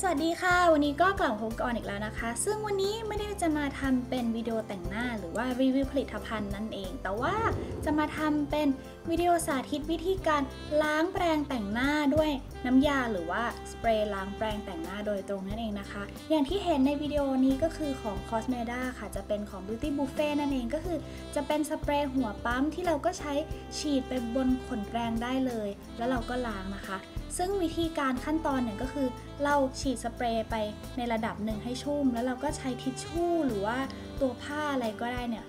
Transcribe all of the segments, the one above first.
สวัสดีค่ะ วันนี้ก็กลับพบกันอีกแล้วนะคะ ซึ่งวันนี้ไม่ได้จะมาทำเป็นวิดีโอแต่งหน้าหรือว่ารีวิวผลิตภัณฑ์นั่นเอง แต่ว่าจะมาทำเป็นวิดีโอสาธิตวิธีการล้างแปรงแต่งหน้าด้วยน้ำยาหรือว่าสเปรย์ล้างแปรงแต่งหน้าโดยตรงนั่นเองนะคะ อย่างที่เห็นในวิดีโอนี้ก็คือของ Cosmeda ค่ะจะเป็นของ Beauty Buffet นั่นเองก็คือจะเป็นสเปรย์หัวปั๊มที่เราก็ใช้ฉีดไปบนขนแปรงได้เลย แล้วเราก็ล้างนะคะ ซึ่งวิธีการขั้นตอนเนี่ยก็คือเราฉีดสเปรย์ไปในระดับหนึ่งให้ชุ่ม แล้วเราก็ใช้ทิชชู่หรือว่าตัวผ้าอะไรก็ได้เนี่ย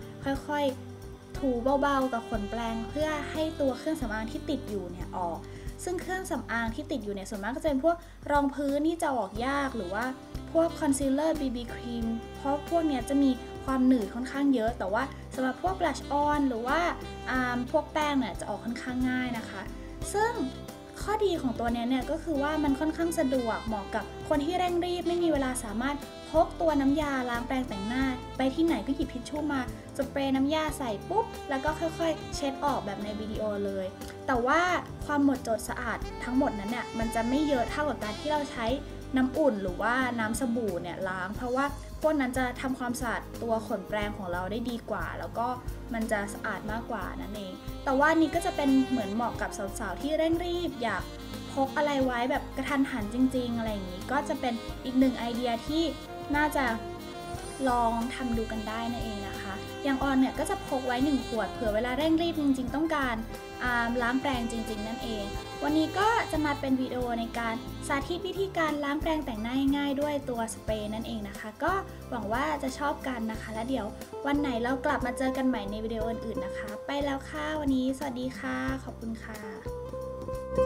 ค่อยๆ ถูเบาๆกับขนแปรงเพื่อให้ตัวเครื่องสำอางที่ติดอยู่เนี่ยออก ซึ่งเครื่องสำอางที่ติดอยู่เนี่ยส่วนมากก็จะเป็นพวกรองพื้นที่จะออกยากหรือว่าพวกคอนซีลเลอร์ BB ครีมเพราะพวกเนี้ยจะมีความหนืดค่อนข้างเยอะแต่ว่าสำหรับพวก blush on หรือว่าพวกแป้งเนี่ยจะออกค่อนข้างง่ายนะคะ ซึ่ง ข้อดีของตัวนี้เนี่ยก็คือว่ามันค่อนข้างสะดวกเหมาะกับคนที่เร่งรีบไม่มีเวลาสามารถพกตัวน้ำยาล้างแปรงแต่งหน้า ไปที่ไหนก็หยิบทิชชู่มาสเปรย์น้ำยาใส่ปุ๊บ แล้วก็ค่อยๆ เช็ดออกแบบในวิดีโอเลย แต่ว่าความหมดจดสะอาดทั้งหมดนั้นเนี่ยมันจะไม่เยอะเท่ากับการที่เราใช้ น้ำอุ่นหรือว่าน้ำสบู่เนี่ยล้าง เพราะว่าพวกนั้นจะทำความสะอาดตัวขนแปรงของเราได้ดีกว่า แล้วก็มันจะสะอาดมากกว่านั่นเอง แต่ว่านี่ก็จะเป็นเหมือนเหมาะกับสาวๆที่เร่งรีบอยากพกอะไรไว้แบบกระทันหันจริง ๆ อะไรอย่างนี้ ก็จะเป็นอีกหนึ่งไอเดียที่น่าจะลองทำดูกันได้นั่นเองนะคะ อย่างออนเนี่ยก็จะพกไว้ 1 ขวดเผื่อเวลาเร่งรีบจริง ๆ ต้องการ ล้างแปรงจริง ๆ นั่นเอง วันนี้ก็จะมาเป็นวิดีโอในการสาธิตวิธีการล้างแปรงแต่งหน้าง่ายๆด้วยตัวสเปรย์นั่นเองนะคะ ก็หวังว่าจะชอบกันนะคะ และเดี๋ยววันไหนเรากลับมาเจอกันใหม่ในวิดีโออื่นๆนะคะ ไปแล้วค่ะวันนี้ สวัสดีค่ะ ขอบคุณค่ะ